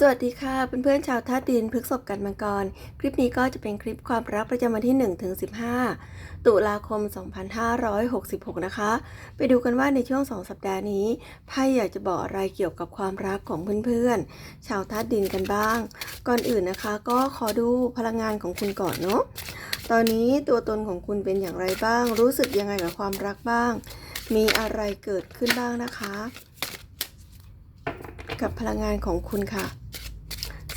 สวัสดีค่ะเพื่อนๆชาวท่าตุดินพฤกษบกันมังกร คลิปนี้ก็จะเป็นคลิปความรักประจำวันที่1ถึง15 ตุลาคม 2566 นะคะ ไปดูกันว่าในช่วง 2 สัปดาห์นี้ไพ่อยากจะบอกอะไรเกี่ยวกับความรักของเพื่อนๆ ชาวท่าตุดินกันบ้าง ก่อนอื่นนะคะ ก็ขอดูพลังงานของคุณก่อนเนาะตอนนี้ตัวตนของคุณเป็นอย่างไรบ้าง รู้สึกยังไงกับความรักบ้าง มีอะไรเกิดขึ้นบ้างนะคะ กับพลังงานของคุณค่ะ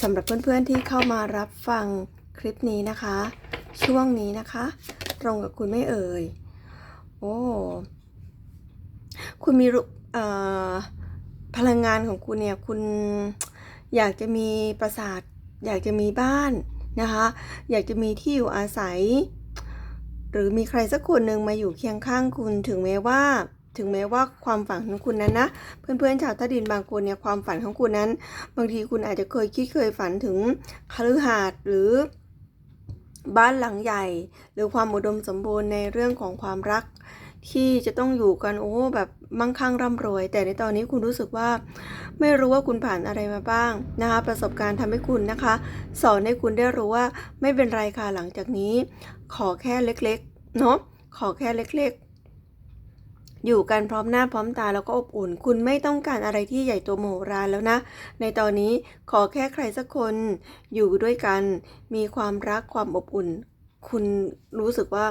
สำหรับเพื่อนๆที่เข้ามารับฟังคลิปนี้นะคะ ช่วงนี้นะคะ ตรงกับคุณไม่เอ่ย โอ้คุณมีรูพลังงานของคุณเนี่ยคุณอยากจะมีปราสาท อยากจะมีบ้านนะคะ อยากจะมีที่อยู่อาศัย หรือมีใครสักคนหนึ่งมาอยู่เคียงข้างคุณถึงแม้ว่า ถึงแม้ว่าความฝันของคุณนั้นนะ เพื่อนๆชาวใต้ดินบางคนเนี่ยความฝันของคุณนั้น บางทีคุณอาจจะเคยคิดเคยฝันถึงคฤหาสน์หรือบ้านหลังใหญ่ หรือความอุดมสมบูรณ์ในเรื่องของความรัก ที่จะต้องอยู่กันโอ้แบบมั่งคั่งร่ำรวย แต่ในตอนนี้คุณรู้สึกว่า ไม่รู้ว่าคุณผ่านอะไรมาบ้างนะคะ ประสบการณ์ทำให้คุณนะคะ สอนให้คุณได้รู้ว่าไม่เป็นไรค่ะหลังจากนี้ ขอแค่เล็กๆเนาะขอแค่เล็ก ๆ อยู่กันพร้อมหน้าพร้อมตาแล้วก็อบอุ่น คุณไม่ต้องการอะไรที่ใหญ่โตโมโหรานแล้วนะ ในตอนนี้ขอแค่ใครสักคนอยู่ด้วยกัน มีความรักความอบอุ่น คุณรู้สึกว่า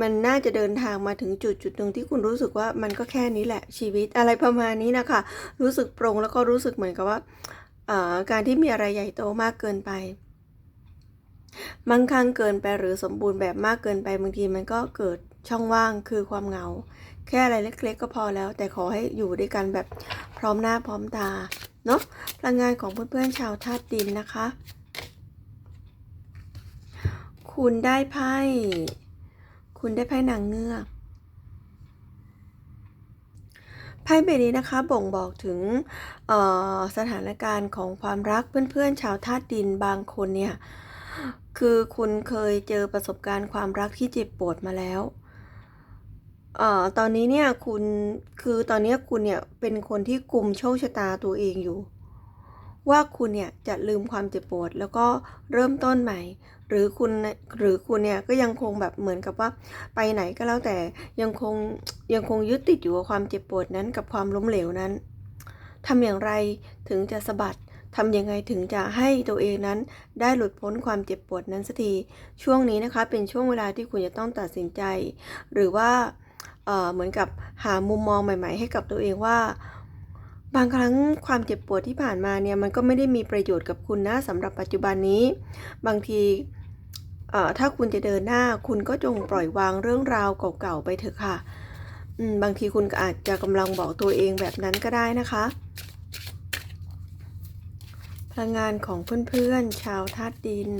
มันน่าจะเดินทางมาถึงจุดจุดหนึ่งที่คุณรู้สึกว่ามันก็แค่นี้แหละชีวิตอะไรประมาณนี้นะคะ รู้สึกโปร่งแล้วก็รู้สึกเหมือนกับว่าการที่มีอะไรใหญ่โตมากเกินไปมั่งคั่งเกินไปหรือสมบูรณ์แบบมากเกินไปบางทีมันก็เกิดช่องว่างคือความเหงา แค่อะไรเล็กๆก็พอแล้ว แต่ขอให้อยู่ด้วยกันแบบพร้อมหน้าพร้อมตาเนาะพลังงานของเพื่อนๆชาวธาตุดินนะคะ คุณได้ไพ่คุณได้ไพ่นางเงือกไพ่ใบนี้นะคะบ่งบอกถึงสถานการณ์ของความรักเพื่อนๆชาวธาตุดินบางคนเนี่ยคือคุณเคยเจอประสบการณ์ความรักที่เจ็บปวดมาแล้ว เอ่อตอนนี้เนี่ยคุณคือตอนนี้คุณเนี่ยเป็นคนที่กลุ่มโชคชะตาตัวเองอยู่ ว่าคุณเนี่ยจะลืมความเจ็บปวดแล้วก็เริ่มต้นใหม่ หรือคุณหรือคุณเนี่ยก็ยังคงแบบเหมือนกับว่าไปไหนก็แล้วแต่ยังคงยังคงยึดติดอยู่กับความเจ็บปวดนั้นกับความล้มเหลวนั้นทำอย่างไรถึงจะสะบัดทำยังไงถึงจะให้ตัวเองนั้นได้หลุดพ้นความเจ็บปวดนั้นสักทีช่วงนี้นะคะเป็นช่วงเวลาที่คุณจะต้องตัดสินใจ หรือว่า เหมือนกับหามุมมองใหม่ ๆ ให้กับตัวเองว่า บางครั้งความเจ็บปวดที่ผ่านมาเนี่ยมันก็ไม่ได้มีประโยชน์กับคุณนะสำหรับปัจจุบันนี้ บางทีถ้าคุณจะเดินหน้าคุณก็จงปล่อยวางเรื่องราวเก่าๆไปเถอะค่ะบางทีคุณอาจจะกำลังบอกตัวเองแบบนั้นก็ได้นะคะพลังงานของเพื่อนๆชาวธาตุดิน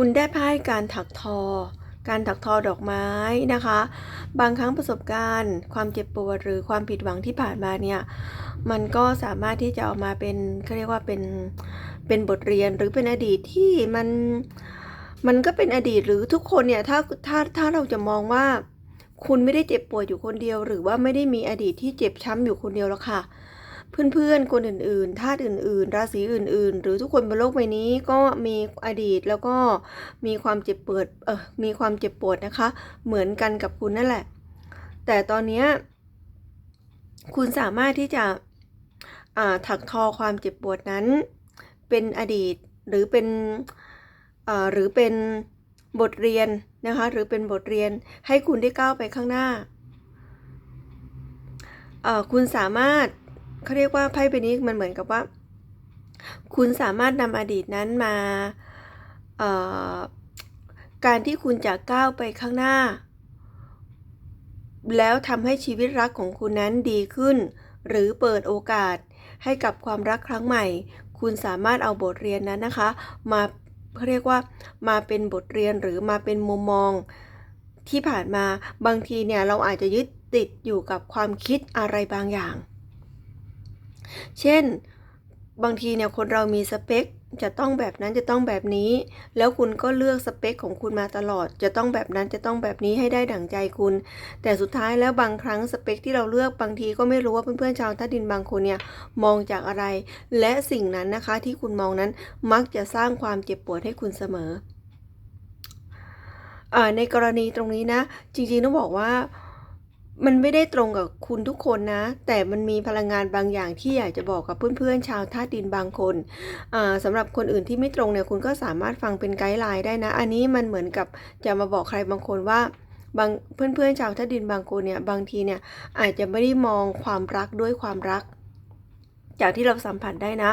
คุณได้ไพ่การถักทอ การถักทอดอกไม้นะคะ บางครั้งประสบการณ์ ความเจ็บปวดหรือความผิดหวังที่ผ่านมาเนี่ยมันก็สามารถที่จะเอามาเป็นเขาเรียกว่าเป็นเป็นบทเรียนหรือเป็นอดีตที่มันมันก็เป็นอดีตหรือทุกคนเนี่ยถ้าถ้าถ้าเราจะมองว่า คุณไม่ได้เจ็บปวดอยู่คนเดียว หรือว่าไม่ได้มีอดีตที่เจ็บช้ำอยู่คนเดียวแล้วค่ะ เพื่อนๆ คนอื่นๆ ธาตุอื่นๆ ราศีอื่นๆ หรือทุกคนบนโลกใบนี้ก็มีอดีตแล้วก็มีความเจ็บปวดเออมีความเจ็บปวดนะคะ เหมือนกันกับคุณนั่นแหละ แต่ตอนเนี้คุณสามารถที่จะถักทอความเจ็บปวดนั้น เป็นอดีตหรือเป็นหรือเป็นบทเรียนนะคะหรือเป็นบทเรียนให้คุณได้ก้าวไปข้างหน้า คุณสามารถ เขาเรียกว่าไพ่ใบนี้มันเหมือนกับว่า คุณสามารถนำอดีตนั้นมาการที่คุณจะก้าวไปข้างหน้า แล้วทำให้ชีวิตรักของคุณนั้นดีขึ้น หรือเปิดโอกาสให้กับความรักครั้งใหม่ คุณสามารถเอาบทเรียนนั้นนะคะ มาเขาเรียกว่ามาเป็นบทเรียนหรือมาเป็นมุมมองที่ผ่านมาบางทีเนี่ยเราอาจจะยึดติดอยู่กับความคิดอะไรบางอย่าง เช่น บางทีเนี่ยคนเรามีสเปคจะต้องแบบนั้นจะต้องแบบนี้ แล้วคุณก็เลือกสเปคของคุณมาตลอด จะต้องแบบนั้นจะต้องแบบนี้ให้ได้ดั่งใจคุณ แต่สุดท้ายแล้วบางครั้งสเปคที่เราเลือกบางทีก็ไม่รู้ว่าเพื่อนๆชาวท่าดินบางคนเนี่ยมองจากอะไร และสิ่งนั้นนะคะที่คุณมองนั้นมักจะสร้างความเจ็บปวดให้คุณเสมออในกรณีตรงนี้นะ จริงๆต้องบอกว่า มันไม่ได้ตรงกับคุณทุกคนนะ แต่มันมีพลังงานบางอย่างที่อยากจะบอกกับเพื่อนๆชาวธาตุดินบางคนอ่าสำหรับคนอื่นที่ไม่ตรงเนี่ยคุณก็สามารถฟังเป็นไกด์ไลน์ได้นะ อันนี้มันเหมือนกับจะมาบอกใครบางคนว่าบางเพื่อนๆชาวธาตุดินบางคนเนี่ยบางทีเนี่ยอาจจะไม่ได้มองความรักด้วยความรัก จากที่เราสัมผัสได้นะ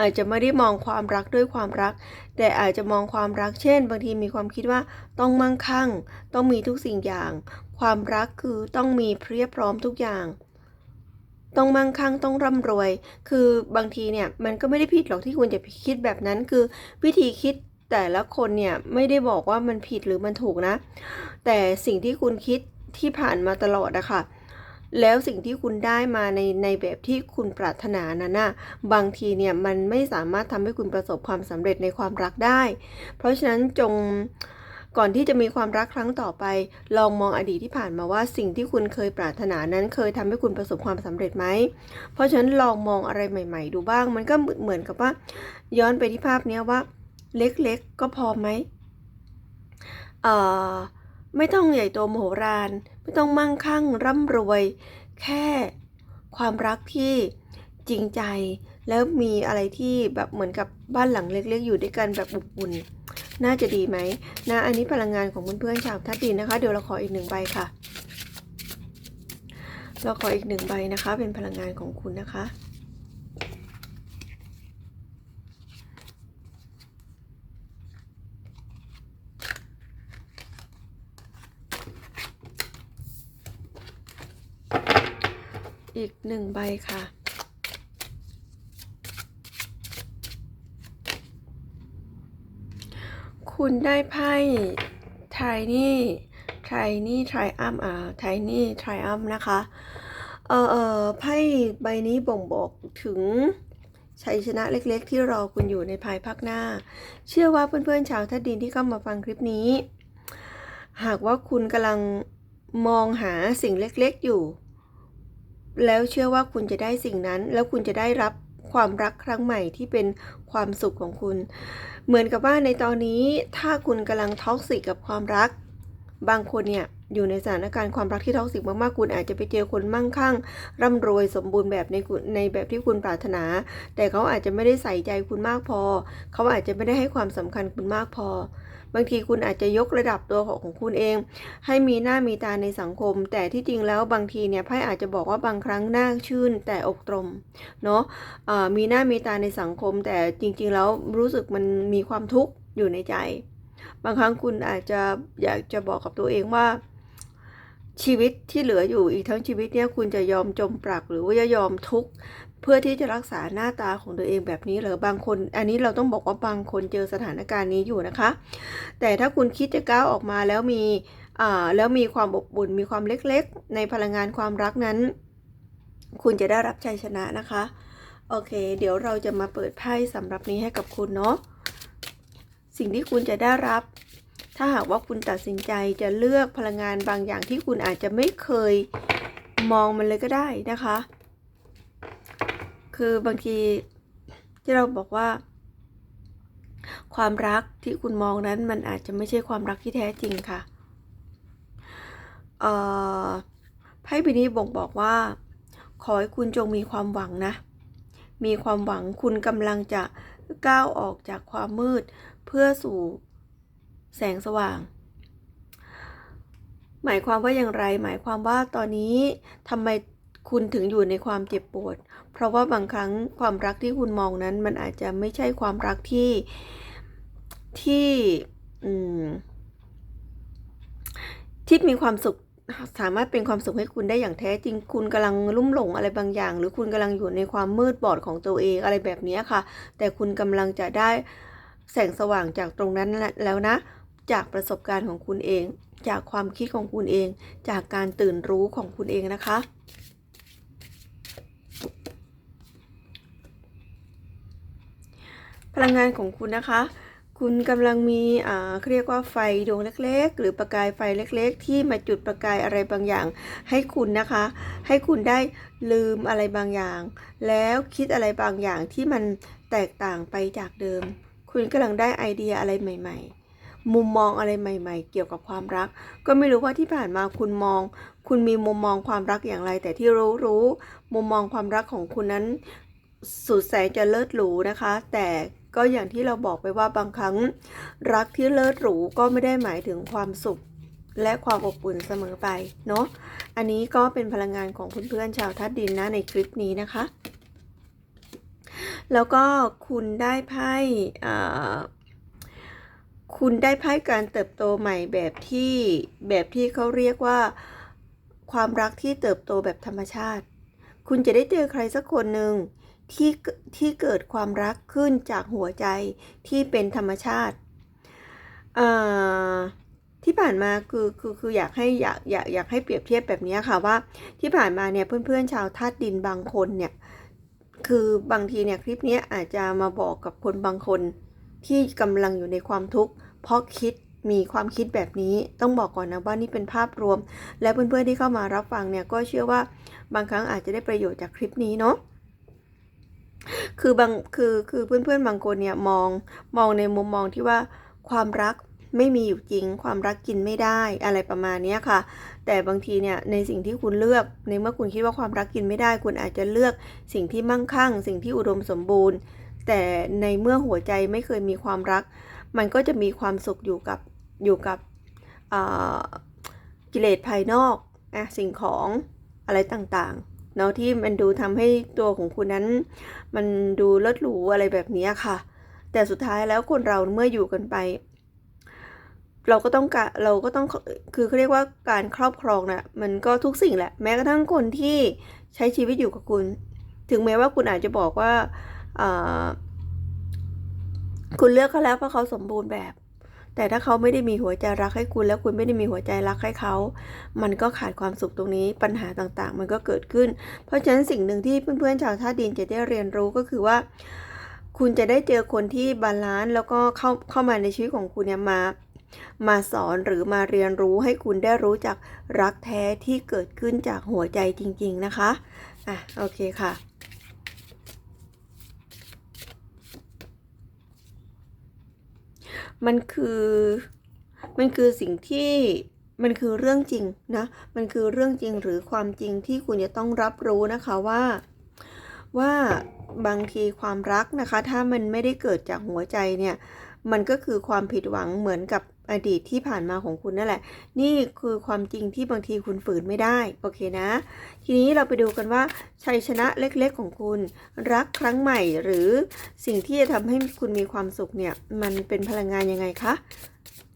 อาจจะไม่ได้มองความรักด้วยความรัก แต่อาจจะมองความรักเช่น บางทีมีความคิดว่าต้องมั่งคั่ง ต้องมีทุกสิ่งอย่าง ความรักคือต้องมีเพียบพร้อมทุกอย่าง ต้องมั่งคั่งต้องร่ำรวย คือบางทีเนี่ยมันก็ไม่ได้ผิดหรอกที่คุณจะคิดแบบนั้น คือวิธีคิดแต่ละคนเนี่ยไม่ได้บอกว่ามันผิดหรือมันถูกนะ แต่สิ่งที่คุณคิดที่ผ่านมาตลอดอะค่ะแล้วสิ่งที่คุณได้มาในในแบบที่คุณปรารถนานั้นน่ะบางทีเนี่ยมันไม่สามารถทำให้คุณประสบความสำเร็จในความรักได้ เพราะฉะนั้นจง ก่อนที่จะมีความรักครั้งต่อไป ลองมองอดีตที่ผ่านมาว่าสิ่งที่คุณเคยปรารถนานั้นเคยทำให้คุณประสบความสำเร็จไหม เพราะฉะนั้นลองมองอะไรใหม่ ๆ ดูบ้าง มันก็เหมือนกับว่า ย้อนไปที่ภาพเนี้ว่า เล็กๆก็พอไหมเอ่อไม่ต้องใหญ่โตโมโหฬารไม่ต้องมั่งคั่งร่ำรวย แค่ความรักที่จริงใจ แล้วมีอะไรที่แบบเหมือนกับบ้านหลังเล็ก ๆ อยู่ด้วยกันแบบอบอุ่น น่าจะดีไหมนะอันนี้พลังงานของเพื่อนๆชาวทัดดินนะคะ เดี๋ยวเราขออีกหนึ่งใบค่ะ เราขออีกหนึ่งใบนะคะ เป็นพลังงานของคุณนะคะอีกหนึ่งใบค่ะ คุณได้ไพ่ไทนี่ไทนี่ไทรอัมอ่าไทนี่ไทรอัมนะคะ เออเออไพ่ใบนี้บ่งบอกถึงชัยชนะเล็กๆ ที่รอคุณอยู่ในภายภาคหน้า เชื่อว่าเพื่อนๆชาวทัดดินที่เข้ามาฟังคลิปนี้ หากว่าคุณกำลังมองหาสิ่งเล็กๆอยู่ แล้วเชื่อว่าคุณจะได้สิ่งนั้น แล้วคุณจะได้รับ ความรักครั้งใหม่ที่เป็นความสุขของคุณ เหมือนกับว่าในตอนนี้ถ้าคุณกำลังท็อกซิกกับความรัก บางคนเนี่ยอยู่ในสถานการณ์ความรักที่ท็อกซิกมากๆ คุณอาจจะไปเจอคนมั่งคั่ง ร่ำรวยสมบูรณ์แบบในในแบบที่คุณปรารถนา แต่เขาอาจจะไม่ได้ใส่ใจคุณมากพอ เขาอาจจะไม่ได้ให้ความสำคัญคุณมากพอ บางทีคุณอาจจะยกระดับตัวของคุณเอง ให้มีหน้ามีตาในสังคม แต่ที่จริงแล้วบางทีเนี่ยไพ่อาจจะบอกว่าบางครั้งหน้าชื่น แต่อกตรมเนาะะมีหน้ามีตาในสังคม แต่จริง ๆ แล้วรู้สึกมันมีความทุกข์อยู่ในใจ บางครั้งคุณอาจจะอยากจะบอกกับตัวเองว่า ชีวิตที่เหลืออยู่อีกทั้งชีวิตเนี่ยคุณจะยอมจมปลักหรือว่าจะยอมทุกข์เพื่อที่จะรักษาหน้าตาของตัวเองแบบนี้เหรือบางคน อันนี้เราต้องบอกว่าบางคนเจอสถานการณ์นี้อยู่นะคะ แต่ถ้าคุณคิดจะก้าวออกมาแล้วมีอ่าแล้วมีความอบอุ่นมีความเล็กๆ ในพลังงานความรักนั้น คุณจะได้รับชัยชนะนะคะ โอเค เดี๋ยวเราจะมาเปิดไพ่สำหรับนี้ให้กับคุณเนาะ สิ่งที่คุณจะได้รับ ถ้าหากว่าคุณตัดสินใจจะเลือกพลังงานบางอย่างที่คุณอาจจะไม่เคยมองมันเลยก็ได้นะคะ คือบางทีที่เราบอกว่า ความรักที่คุณมองนั้นมันอาจจะไม่ใช่ความรักที่แท้จริงค่ะไพ่ใบนี้บ่งบอกว่า ขอให้คุณจงมีความหวังนะ มีความหวังคุณกำลังจะก้าวออกจากความมืด เพื่อสู่แสงสว่าง หมายความว่าอย่างไร หมายความว่าตอนนี้ทำไมคุณถึงอยู่ในความเจ็บปวด เพราะว่าบางครั้งความรักที่คุณมองนั้น มันอาจจะไม่ใช่ความรักที่ที่ที่มีความสุขสามารถเป็นความสุขให้คุณได้อย่างแท้จริง คุณกำลังลุ่มหลงอะไรบางอย่าง หรือคุณกำลังอยู่ในความมืดบอดของตัวเองอะไรแบบนี้ค่ะ แต่คุณกำลังจะได้ แสงสว่างจากตรงนั้นแล้วนะ จากประสบการณ์ของคุณเอง จากความคิดของคุณเอง จากการตื่นรู้ของคุณเองนะคะพลังงานของคุณนะคะ คุณกำลังมีอ่าเขาเรียกว่าไฟดวงเล็ก ๆ หรือประกายไฟเล็ก ๆ ที่มาจุดประกายอะไรบางอย่าง ให้คุณนะคะ ให้คุณได้ลืมอะไรบางอย่าง แล้วคิดอะไรบางอย่างที่มันแตกต่างไปจากเดิม คุณกำลังได้ไอเดียอะไรใหม่ ๆ มุมมองอะไรใหม่ ๆ เกี่ยวกับความรัก ก็ไม่รู้ว่าที่ผ่านมาคุณมอง คุณมีมุมมองความรักอย่างไร แต่ที่รู้รู้ มุมมองความรักของคุณนั้น สุดแสนจะเลิศหรูนะคะ แต่ก็อย่างที่เราบอกไปว่าบางครั้ง รักที่เลิศหรูก็ไม่ได้หมายถึงความสุขและความอบอุ่นเสมอไปเนาะ อันนี้ก็เป็นพลังงานของเพื่อนๆชาวทัดดินนะในคลิปนี้นะคะ แล้วก็คุณได้ไพ่คุณได้ไพ่การเติบโตใหม่แบบที่แบบที่เขาเรียกว่าความรักที่เติบโตแบบธรรมชาติ คุณจะได้เจอใครสักคนหนึ่งที่ที่เกิดความรักขึ้นจากหัวใจที่เป็นธรรมชาติที่ผ่านมาคือคือคืออยากให้อยากอยากอยากให้เปรียบเทียบแบบนี้ค่ะว่าที่ผ่านมาเนี่ยเพื่อนๆชาวธาตุดินบางคนเนี่ย คือบางทีเนี่ยคลิปนี้อาจจะมาบอกกับคนบางคนที่กำลังอยู่ในความทุกข์เพราะคิดมีความคิดแบบนี้ต้องบอกก่อนนะว่านี่เป็นภาพรวม และเพื่อนๆที่เข้ามารับฟังเนี่ยก็เชื่อว่าบางครั้งอาจจะได้ประโยชน์จากคลิปนี้เนาะคือบางคือคือเพื่อนๆบางคนเนี่ยมองมองในมุมมองที่ว่าความรัก ไม่มีอยู่จริง ความรักกินไม่ได้อะไรประมาณนี้ค่ะ แต่บางทีเนี่ยในสิ่งที่คุณเลือก ในเมื่อคุณคิดว่าความรักกินไม่ได้ คุณอาจจะเลือกสิ่งที่มั่งคั่ง สิ่งที่อุดมสมบูรณ์ แต่ในเมื่อหัวใจไม่เคยมีความรัก มันก็จะมีความสุขอยู่กับอยู่กับกิเลสภายนอกอะสิ่งของอะไรต่างๆเนาะที่มันดูทำให้ตัวของคุณนั้น มันดูเลิศหรูอะไรแบบนี้ค่ะ แต่สุดท้ายแล้วคนเราเมื่ออยู่กันไป เราก็ต้องการเราก็ต้องคือเขาเรียกว่าการครอบครองนะ่ะมันก็ทุกสิ่งแหละ แม้กระทั่งคนที่ใช้ชีวิตอยู่กับคุณ ถึงแม้ว่าคุณอาจจะบอกว่าคุณเลือกเขาแล้วเพราะเขาสมบูรณ์แบบ แต่ถ้าเขาไม่ได้มีหัวใจรักให้คุณ แล้วคุณไม่ได้มีหัวใจรักให้เขา มันก็ขาดความสุขตรงนี้ปัญหาต่างๆ มันก็เกิดขึ้น เพราะฉะนั้นสิ่งหนึ่งที่เพื่อนๆชาวธาดินจะได้เรียนรู้ก็คือว่า คุณจะได้เจอคนที่บาลานซ์แล้วก็เข้าเข้ามาในชีวิตของคุณเนี่ยมา มาสอนหรือมาเรียนรู้ให้คุณได้รู้จักรักแท้ที่เกิดขึ้นจากหัวใจจริง ๆ นะคะ อะ โอเคค่ะมันคือ มันคือสิ่งที่มันคือเรื่องจริงนะ มันคือเรื่องจริงหรือความจริงที่คุณจะต้องรับรู้นะคะว่าว่าบางทีความรักนะคะ ถ้ามันไม่ได้เกิดจากหัวใจเนี่ย มันก็คือความผิดหวังเหมือนกับ อดีตที่ผ่านมาของคุณนั่นแหละ นี่คือความจริงที่บางทีคุณฝืนไม่ได้ โอเคนะ ทีนี้เราไปดูกันว่าชัยชนะเล็กๆของคุณ รักครั้งใหม่หรือสิ่งที่จะทำให้คุณมีความสุขเนี่ย มันเป็นพลังงานยังไงคะ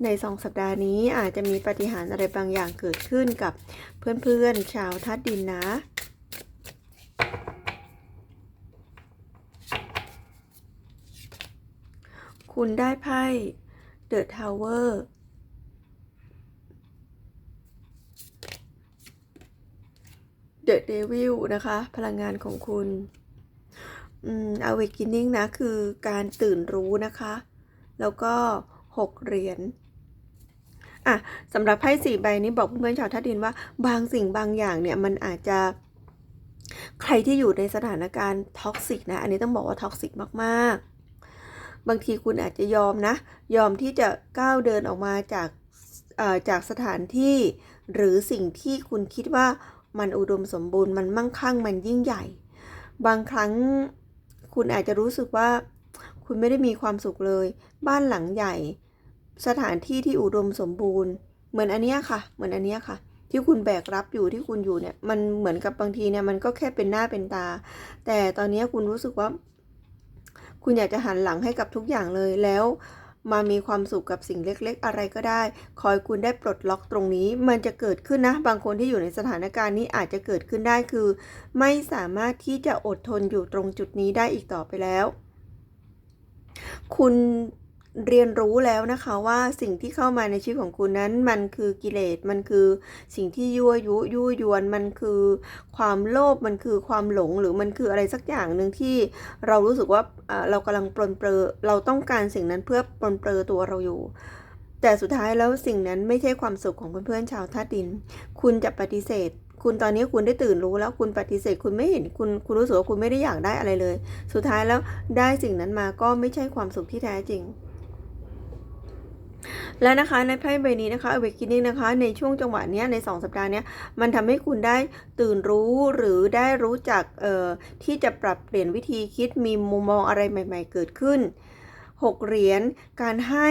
ในสองสัปดาห์นี้อาจจะมีปาฏิหาริย์อะไรบางอย่างเกิดขึ้นกับเพื่อนๆชาวทัดดินนะคุณได้ไพ่ The Tower The Devil นะคะ พลังงานของคุณอืม Awakening นะ คือการตื่นรู้นะคะ แล้วก็หกเหรียญอะสำหรับไพ่สี่ใบนี้บอกเพื่อนๆชาวทัดดินว่า บางสิ่งบางอย่างเนี่ย มันอาจจะใครที่อยู่ในสถานการณ์ท็อกซิกนะ อันนี้ต้องบอกว่าท็อกซิกมากๆ บางทีคุณอาจจะยอมนะ ยอมที่จะก้าวเดินออกมาจากจากสถานที่ หรือสิ่งที่คุณคิดว่ามันอุดมสมบูรณ์มันมั่งคั่งมันยิ่งใหญ่ บางครั้งคุณอาจจะรู้สึกว่าคุณไม่ได้มีความสุขเลย บ้านหลังใหญ่ สถานที่ที่อุดมสมบูรณ์ เหมือนอันเนี้ยค่ะ เหมือนอันเนี้ยค่ะ ที่คุณแบกรับอยู่ที่คุณอยู่เนี่ยมันเหมือนกับบางทีเนี่ยมันก็แค่เป็นหน้าเป็นตา แต่ตอนนี้คุณรู้สึกว่า คุณอยากจะหันหลังให้กับทุกอย่างเลยแล้วมามีความสุขกับสิ่งเล็กๆ อะไรก็ได้ คอยคุณได้ปลดล็อกตรงนี้ มันจะเกิดขึ้นนะ บางคนที่อยู่ในสถานการณ์นี้อาจจะเกิดขึ้นได้คือ ไม่สามารถที่จะอดทนอยู่ตรงจุดนี้ได้อีกต่อไปแล้ว คุณ เรียนรู้แล้วนะคะว่าสิ่งที่เข้ามาในชีวิตของคุณนั้นมันคือกิเลสมันคือสิ่งที่ยั่วยุยั่วยวนมันคือความโลภมันคือความหลงหรือมันคืออะไรสักอย่างหนึ่งที่เรารู้สึกว่าเรากำลังปลนเปลือเราต้องการสิ่งนั้นเพื่อปลนเปลือตัวเราอยู่ แต่สุดท้ายแล้วสิ่งนั้นไม่ใช่ความสุขของเพื่อนๆชาวธาตุดิน คุณจะปฏิเสธคุณตอนนี้คุณได้ตื่นรู้แล้วคุณปฏิเสธคุณไม่เห็นคุณคุณรู้สึกว่าคุณไม่ได้อยากได้อะไรเลย สุดท้ายแล้วได้สิ่งนั้นมาก็ไม่ใช่ความสุขที่แท้จริง และนะคะในไพ่ใบนี้นะคะ awakening นะคะ ในช่วงจังหวะนี้ใน 2 สัปดาห์นี้มันทำให้คุณได้ตื่นรู้หรือได้รู้จักเอ่อที่จะปรับเปลี่ยนวิธีคิดมีมุมมองอะไรใหม่ ๆ เกิดขึ้น 6 เหรียญการให้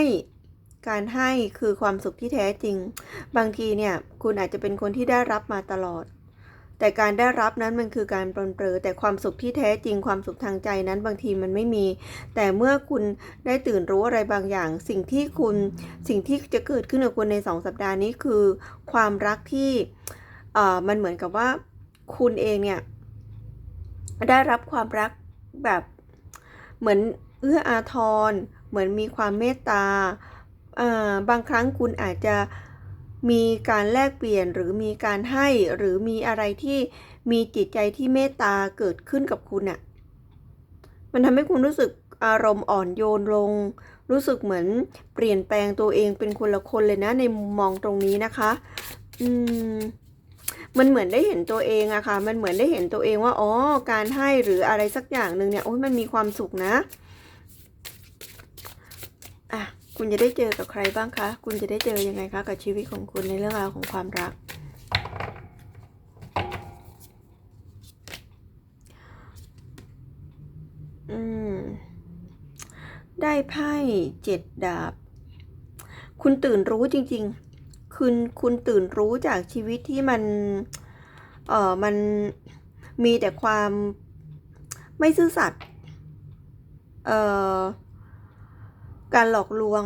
การให้คือความสุขที่แท้จริง บางทีเนี่ยคุณอาจจะเป็นคนที่ได้รับมาตลอด แต่การได้รับนั้นมันคือการปลนเปลือแต่ความสุขที่แท้จริงความสุขทางใจนั้นบางทีมันไม่มี แต่เมื่อคุณได้ตื่นรู้อะไรบางอย่าง สิ่งที่คุณสิ่งที่จะเกิดขึ้นกับคุณในสองสัปดาห์นี้คือ ความรักที่เอ่อมันเหมือนกับว่าคุณเองเนี่ยได้รับความรักแบบเหมือนเอื้ออาทร เหมือนมีความเมตตาอ่าบางครั้งคุณอาจจะ มีการแลกเปลี่ยนหรือมีการให้หรือมีอะไรที่มีจิตใจที่เมตตาเกิดขึ้นกับคุณอะมันทำให้คุณรู้สึกอารมณ์อ่อนโยนลง รู้สึกเหมือนเปลี่ยนแปลงตัวเองเป็นคนละคนเลยนะในมุมมองตรงนี้นะคะ อืมมันเหมือนได้เห็นตัวเองอะค่ะ มันเหมือนได้เห็นตัวเองว่า อ๋อ การให้หรืออะไรสักอย่างหนึ่งเนี่ย โอ้ยมันมีความสุขนะอะ คุณจะได้เจอกับใครบ้างคะ คุณจะได้เจอยังไงคะกับชีวิตของคุณในเรื่องราวของความรัก อืม ได้ไพ่เจ็ดดาบ คุณตื่นรู้จริง ๆ คุณคุณตื่นรู้จากชีวิตที่มัน เอ่อ มันมีแต่ความไม่ซื่อสัตย์ เอ่อ การหลอกลวง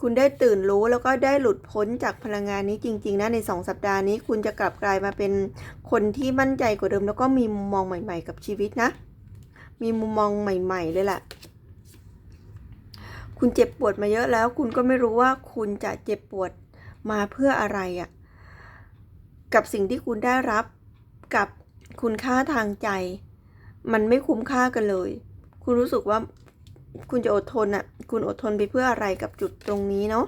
คุณได้ตื่นรู้แล้วก็ได้หลุดพ้นจากพลังงานนี้จริง ๆ นะในสองสัปดาห์นี้ คุณจะกลับกลายมาเป็นคนที่มั่นใจกว่าเดิม แล้วก็มีมุมมองใหม่ ๆ กับชีวิตนะ มีมุมมองใหม่ ๆ เลยแหละคุณเจ็บปวดมาเยอะแล้ว คุณก็ไม่รู้ว่าคุณจะเจ็บปวดมาเพื่ออะไรอะ่ะกับสิ่งที่คุณได้รับกับคุณค่าทางใจ มันไม่คุ้มค่ากันเลย คุณรู้สึกว่า คุณจะอดทนอะ่ะ คุณอดทนไปเพื่ออะไรกับจุดตรงนี้เนาะ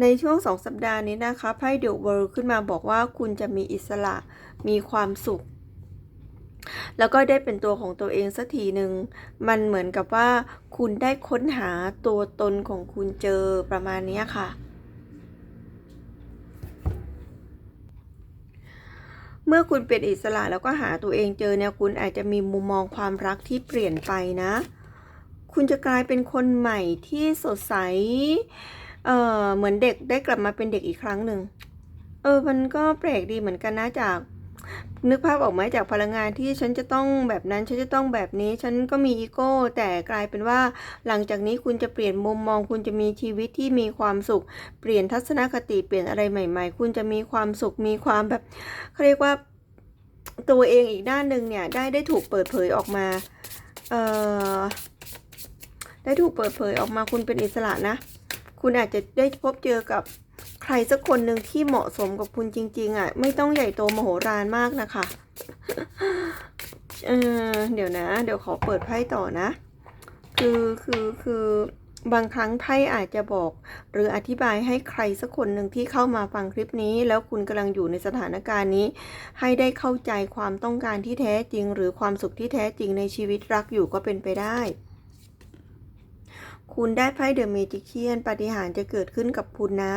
ในช่วงสองสัปดาห์นี้นะคะไพ่เดอะเวิลด์ขึ้นมาบอกว่าคุณจะมีอิสระ มีความสุข แล้วก็ได้เป็นตัวของตัวเองสักทีหนึ่ง มันเหมือนกับว่า คุณได้ค้นหาตัวตนของคุณเจอประมาณนี้ค่ะเมื่อคุณเป็นอิสระแล้วก็หาตัวเองเจอเนี่ยคุณอาจจะมีมุมมองความรักที่เปลี่ยนไปนะ คุณจะกลายเป็นคนใหม่ที่สดใส เอ่อ เหมือนเด็กได้กลับมาเป็นเด็กอีกครั้งหนึ่ง เออ มันก็แปลกดีเหมือนกันนะจาก นึกภาพออกไหมจากพลังงานที่ฉันจะต้องแบบนั้น ฉันจะต้องแบบนี้ ฉันก็มีอีโก้ แต่กลายเป็นว่าหลังจากนี้คุณจะเปลี่ยนมุมมอง คุณจะมีชีวิตที่มีความสุข เปลี่ยนทัศนคติ เปลี่ยนอะไรใหม่ ๆ คุณจะมีความสุข มีความแบบเขาเรียกว่าตัวเองอีกด้านหนึ่งเนี่ยได้ได้ถูกเปิดเผยออกมา เอ่อ ได้ถูกเปิดเผยออกมาคุณเป็นอิสระนะ คุณอาจจะได้พบเจอกับใครสักคนหนึ่งที่เหมาะสมกับคุณจริง ๆอะ ไม่ต้องใหญ่โตมโหฬารมากนะคะเออเดี๋ยวนะ เดี๋ยวขอเปิดไพ่ต่อนะ คือคือคือบางครั้งไพ่อาจจะบอก หรืออธิบายให้ใครสักคนหนึ่งที่เข้ามาฟังคลิปนี้ แล้วคุณกำลังอยู่ในสถานการณ์นี้ ให้ได้เข้าใจความต้องการที่แท้จริง หรือความสุขที่แท้จริงในชีวิตรักอยู่ก็เป็นไปได้ คุณได้ไพ่เดอะเมจิเชียนปาฏิหาริย์จะเกิดขึ้นกับคุณนะ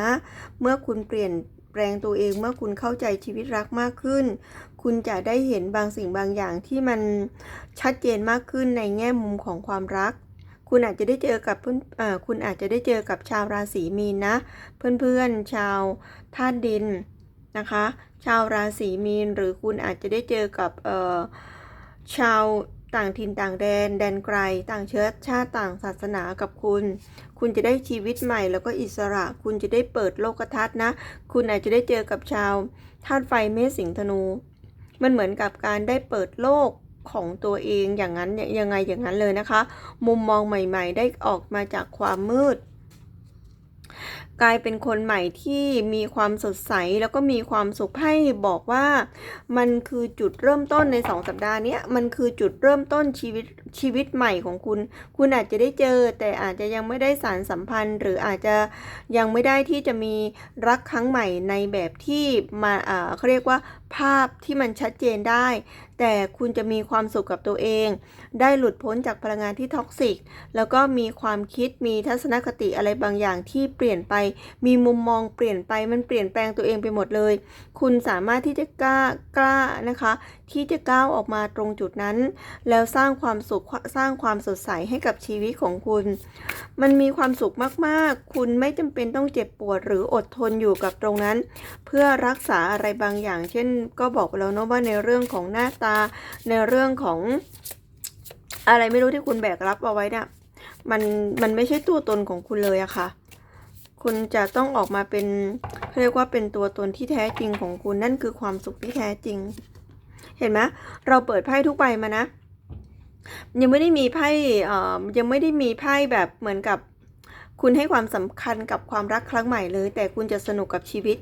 เมื่อคุณเปลี่ยนแปลงตัวเองเมื่อคุณเข้าใจชีวิตรักมากขึ้น คุณจะได้เห็นบางสิ่งบางอย่างที่มันชัดเจนมากขึ้นในแง่มุมของความรัก คุณอาจจะได้เจอกับเพื่อนคุณอาจจะได้เจอกับชาวราศีมีนนะ เพื่อนๆชาวธาตุดินนะคะ ชาวราศีมีนหรือคุณอาจจะได้เจอกับชาว ต่างถิ่นต่างแดน แดนไกล ต่างเชื้อชาติต่างศาสนากับคุณ คุณจะได้ชีวิตใหม่แล้วก็อิสระ คุณจะได้เปิดโลกทัศน์นะ คุณอาจจะได้เจอกับชาวธาตุไฟเมษสิงธนู มันเหมือนกับการได้เปิดโลกของตัวเองอย่างนั้นยังไงอย่างนั้นเลยนะคะ มุมมองใหม่ ๆ ได้ออกมาจากความมืด กลายเป็นคนใหม่ที่มีความสดใสแล้วก็มีความสุขให้บอกว่า มันคือจุดเริ่มต้นในสองสัปดาห์นี้มันคือจุดเริ่มต้นชีวิต ชีวิตใหม่ของคุณ คุณอาจจะได้เจอ แต่อาจจะยังไม่ได้สารสัมพันธ์ หรืออาจจะยังไม่ได้ที่จะมีรักครั้งใหม่ในแบบที่มาเขาเรียกว่าภาพที่มันชัดเจนได้ แต่คุณจะมีความสุขกับตัวเอง ได้หลุดพ้นจากพลังงานที่ท็อกซิก แล้วก็มีความคิด มีทัศนคติอะไรบางอย่างที่เปลี่ยนไป มีมุมมองเปลี่ยนไป มันเปลี่ยนแปลงตัวเองไปหมดเลย คุณสามารถที่จะกล้ากล้านะคะ ที่จะก้าวออกมาตรงจุดนั้น แล้วสร้างความสุขสร้างความสดใสให้กับชีวิตของคุณ มันมีความสุขมากๆ คุณไม่จำเป็นต้องเจ็บปวดหรืออดทนอยู่กับตรงนั้น เพื่อรักษาอะไรบางอย่าง เช่น ก็บอกแล้วเนาะว่าในเรื่องของหน้าตา ในเรื่องของอะไรไม่รู้ที่คุณแบกรับเอาไว้เนี่ยมันมันไม่ใช่ตัวตนของคุณเลยอะค่ะ คุณจะต้องออกมาเป็นเรียกว่าเป็นตัวตนที่แท้จริงของคุณนั่นคือความสุขที่แท้จริง เห็นไหมเราเปิดไพ่ทุกใบมานะ ยังไม่ได้มีไพ่อ่อยังไม่ได้มีไพ่แบบเหมือนกับ คุณให้ความสำคัญกับความรักครั้งใหม่เลย แต่คุณจะสนุกกับชีวิต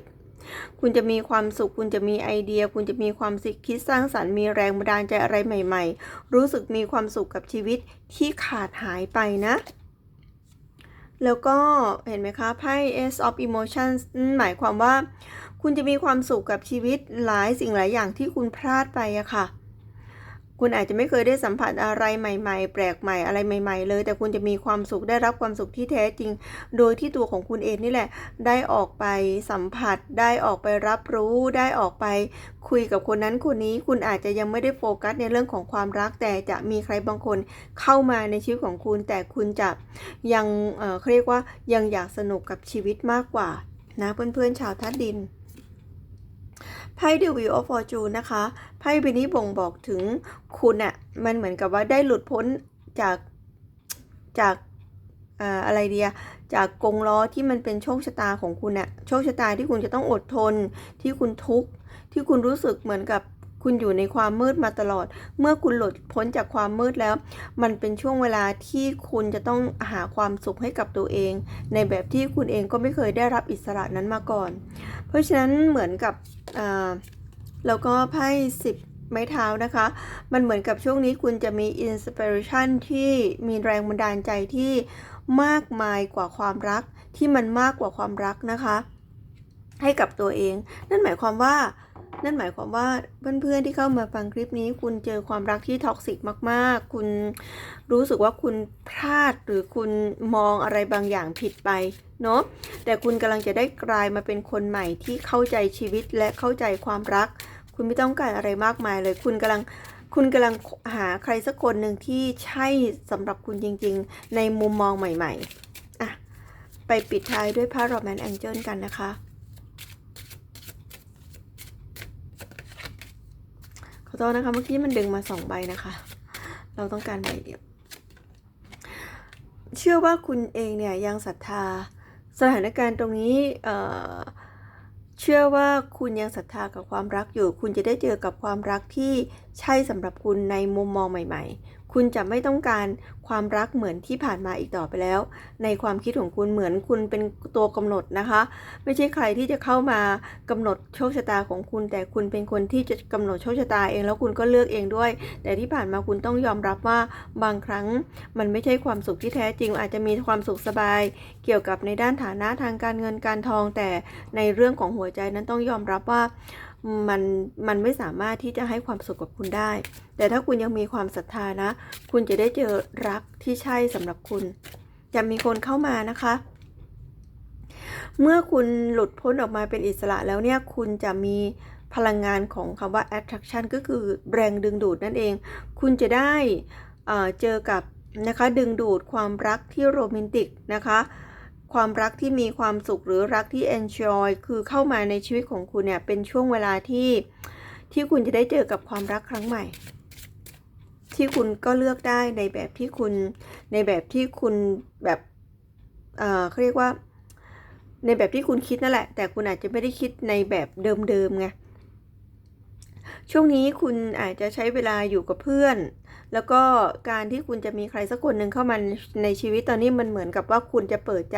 คุณจะมีความสุข คุณจะมีไอเดีย คุณจะมีความคิดสร้างสรรค์ มีแรงบันดาลใจอะไรใหม่ ๆ รู้สึกมีความสุขกับชีวิตที่ขาดหายไปนะ แล้วก็เห็นไหมคะไพ่ Ace of Emotions หมายความว่า คุณจะมีความสุขกับชีวิตหลายสิ่งหลายอย่างที่คุณพลาดไปอะค่ะ คุณอาจจะไม่เคยได้สัมผัสอะไรใหม่ ๆ แปลกใหม่อะไรใหม่ ๆ เลย แต่คุณจะมีความสุขได้รับความสุขที่แท้จริง โดยที่ตัวของคุณเองนี่แหละ ได้ออกไปสัมผัส ได้ออกไปรับรู้ได้ออกไปคุยกับคนนั้นคนนี้ คุณอาจจะยังไม่ได้โฟกัสในเรื่องของความรัก แต่จะมีใครบางคนเข้ามาในชีวิตของคุณ แต่คุณจะยังเอ่อเรียกว่ายังอยากสนุกกับชีวิตมากกว่านะเพื่อนๆชาวธาตุดิน ไพ่ The Wheel of Fortune นะคะไพ่ใบนี้บ่งบอกถึงคุณอะมันเหมือนกับว่าได้หลุดพ้นจากจากอ่าอะไรเดียจากกงล้อที่มันเป็นโชคชะตาของคุณอะโชคชะตาที่คุณจะต้องอดทนที่คุณทุกข์ที่คุณรู้สึกเหมือนกับ คุณอยู่ในความมืดมาตลอด เมื่อคุณหลุดพ้นจากความมืดแล้ว มันเป็นช่วงเวลาที่คุณจะต้องหาความสุขให้กับตัวเอง ในแบบที่คุณเองก็ไม่เคยได้รับอิสระนั้นมาก่อน เพราะฉะนั้นเหมือนกับแล้วก็ไพ่สิบไม้เท้านะคะ มันเหมือนกับช่วงนี้คุณจะมีอินสปิเรชันที่มีแรงบันดาลใจที่มากมายกว่าความรักที่มันมากกว่าความรักนะคะ ให้กับตัวเอง นั่นหมายความว่า นั่นหมายความว่าเพื่อนๆที่เข้ามาฟังคลิปนี้ คุณเจอความรักที่ท็อกซิกมากๆ คุณรู้สึกว่าคุณพลาดหรือคุณมองอะไรบางอย่างผิดไปเนาะแต่คุณกำลังจะได้กลายมาเป็นคนใหม่ที่เข้าใจชีวิตและเข้าใจความรัก คุณไม่ต้องการอะไรมากมายเลย คุณกำลังคุณกำลังหาใครสักคนหนึ่งที่ใช่สำหรับคุณจริงๆ ในมุมมองใหม่ๆ อะ ไปปิดท้ายด้วยพระโรแมนแองเจิลกันนะคะ อโทษนะคะ เมื่อกี้มันดึงมาสองใบนะคะ เราต้องการใบเดียว เชื่อว่าคุณเองเนี่ยยังศรัทธาสถานการณ์ตรงนี้เเชื่อว่าคุณยังศรัทธากับความรักอยู่ คุณจะได้เจอกับความรักที่ใช่สำหรับคุณในมุมมองใหม่ ๆ คุณจะไม่ต้องการความรักเหมือนที่ผ่านมาอีกต่อไปแล้ว ในความคิดของคุณเหมือนคุณเป็นตัวกำหนดนะคะ ไม่ใช่ใครที่จะเข้ามากำหนดโชคชะตาของคุณ แต่คุณเป็นคนที่จะกำหนดโชคชะตาเอง แล้วคุณก็เลือกเองด้วย แต่ที่ผ่านมาคุณต้องยอมรับว่าบางครั้งมันไม่ใช่ความสุขที่แท้จริง อาจจะมีความสุขสบาย เกี่ยวกับในด้านฐานะทางการเงินการทอง แต่ในเรื่องของหัวใจนั้นต้องยอมรับว่า มันมันไม่สามารถที่จะให้ความสุขกับคุณได้ แต่ถ้าคุณยังมีความศรัทธานะ คุณจะได้เจอรักที่ใช่สำหรับคุณ จะมีคนเข้ามานะคะ เมื่อคุณหลุดพ้นออกมาเป็นอิสระแล้วเนี่ย คุณจะมีพลังงานของคำว่า attraction ก็คือแรงดึงดูดนั่นเอง คุณจะได้เจอกับนะคะดึงดูดความรักที่โรแมนติกนะคะ ความรักที่มีความสุขหรือรักที่ enjoy คือเข้ามาในชีวิตของคุณเนี่ยเป็นช่วงเวลาที่ที่คุณจะได้เจอกับความรักครั้งใหม่ ที่คุณก็เลือกได้ในแบบที่คุณในแบบที่คุณแบบเอ่อเขาเรียกว่า ในแบบที่คุณคิดนั่นแหละ แต่คุณอาจจะไม่ได้คิดในแบบเดิมๆไงช่วงนี้คุณอาจจะใช้เวลาอยู่กับเพื่อน แล้วก็การที่คุณจะมีใครสักคนหนึ่งเข้ามาในชีวิตตอนนี้มันเหมือนกับว่าคุณจะเปิดใจ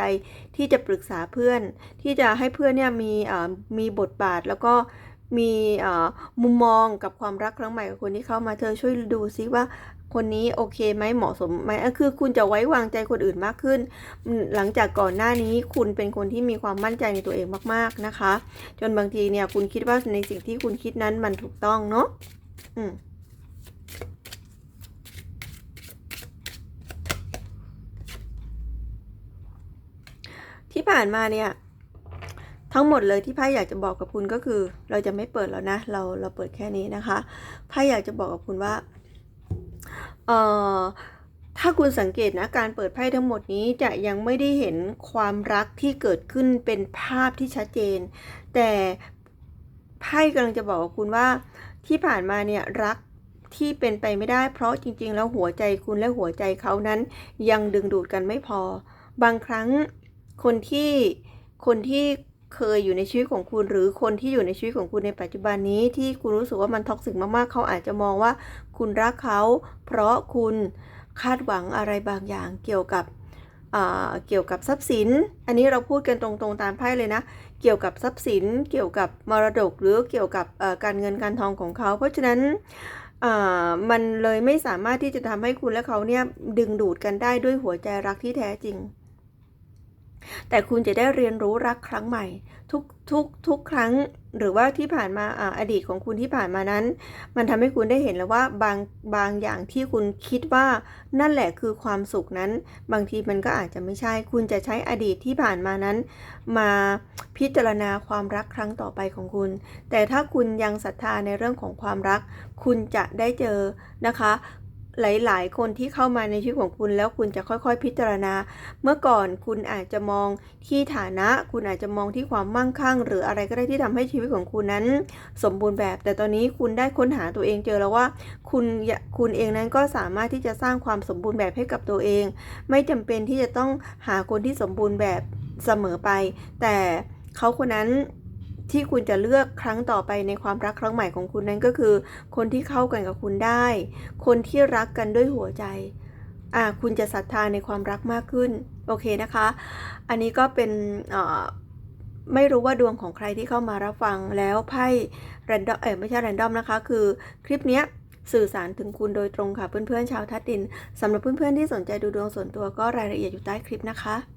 ที่จะปรึกษาเพื่อน ที่จะให้เพื่อนเนี่ยมีเอ่อมีบทบาทแล้วก็มีเอ่อมุมมองกับความรักครั้งใหม่กับคนที่เข้ามาเธอช่วยดูซิว่าคนนี้โอเคไหมเหมาะสมไหมคือคุณจะไว้วางใจคนอื่นมากขึ้น หลังจากก่อนหน้านี้คุณเป็นคนที่มีความมั่นใจในตัวเองมากๆนะคะ จนบางทีเนี่ยคุณคิดว่าในสิ่งที่คุณคิดนั้นมันถูกต้องเนาะอืม ที่ผ่านมาเนี่ยทั้งหมดเลยที่ไพ่อยากจะบอกกับคุณก็คือ เราจะไม่เปิดแล้วนะ เราเราเปิดแค่นี้นะคะไพ่อยากจะบอกกับคุณว่าเอ่อถ้าคุณสังเกตนะการเปิดไพ่ทั้งหมดนี้จะยังไม่ได้เห็นความรักที่เกิดขึ้นเป็นภาพที่ชัดเจน แต่ไพ่กำลังจะบอกกับคุณว่าที่ผ่านมาเนี่ยรักที่เป็นไปไม่ได้ เพราะจริง ๆ แล้วหัวใจคุณและหัวใจเขานั้น ยังดึงดูดกันไม่พอ บางครั้ง คนที่คนที่เคยอยู่ในชีวิตของคุณ หรือคนที่อยู่ในชีวิตของคุณในปัจจุบันนี้ ที่คุณรู้สึกว่ามันท็อกซิกมากๆ เขาอาจจะมองว่าคุณรักเขา เพราะคุณคาดหวังอะไรบางอย่างเกี่ยวกับเกี่ยวกับทรัพย์สิน อันนี้เราพูดกันตรงๆตามไพ่เลยนะ เกี่ยวกับทรัพย์สิน เกี่ยวกับมรดก หรือเกี่ยวกับการเงินการทองของเขา เพราะฉะนั้นมันเลยไม่สามารถที่จะทำให้คุณและเขาเนี่ยดึงดูดกันได้ด้วยหัวใจรักที่แท้จริง แต่คุณจะได้เรียนรู้รักครั้งใหม่ ทุกทุกทุกครั้งหรือว่าที่ผ่านมาออดีตของคุณที่ผ่านมานั้น มันทำให้คุณได้เห็นแล้วว่าบางบางอย่างที่คุณคิดว่านั่นแหละคือความสุขนั้น บางทีมันก็อาจจะไม่ใช่ คุณจะใช้อดีตที่ผ่านมานั้น มาพิจารณาความรักครั้งต่อไปของคุณ แต่ถ้าคุณยังศรัทธาในเรื่องของความรัก คุณจะได้เจอนะคะ หลาย ๆ คนที่เข้ามาในชีวิตของคุณแล้วคุณจะค่อยๆ พิจารณา เมื่อก่อนคุณอาจจะมองที่ฐานะ คุณอาจจะมองที่ความมั่งคั่ง หรืออะไรก็ได้ที่ทำให้ชีวิตของคุณนั้น สมบูรณ์แบบ แต่ตอนนี้คุณได้ค้นหาตัวเองเจอแล้วว่า คุณอย่าคุณเองนั้นก็สามารถที่จะสร้างความสมบูรณ์แบบให้กับตัวเอง ไม่จำเป็นที่จะต้องหาคนที่สมบูรณ์แบบเสมอไป แต่เขาคนนั้น ที่คุณจะเลือกครั้งต่อไปในความรักครั้งใหม่ของคุณนั้นก็คือ คนที่เข้ากันกับคุณได้ คนที่รักกันด้วยหัวใจอ่าคุณจะศรัทธาในความรักมากขึ้น โอเคนะคะ อันนี้ก็เป็นไม่รู้ว่าดวงของใครที่เข้ามารับฟังแล้วไพ่แรนดอมเออไม่ใช่แรนดอมนะคะ คือคลิปเนี้ยสื่อสารถึงคุณโดยตรงค่ะเพื่อนๆชาวทัดดินสำหรับเพื่อนๆที่สนใจดูดวงส่วนตัวก็รายละเอียดอยู่ใต้คลิปนะคะ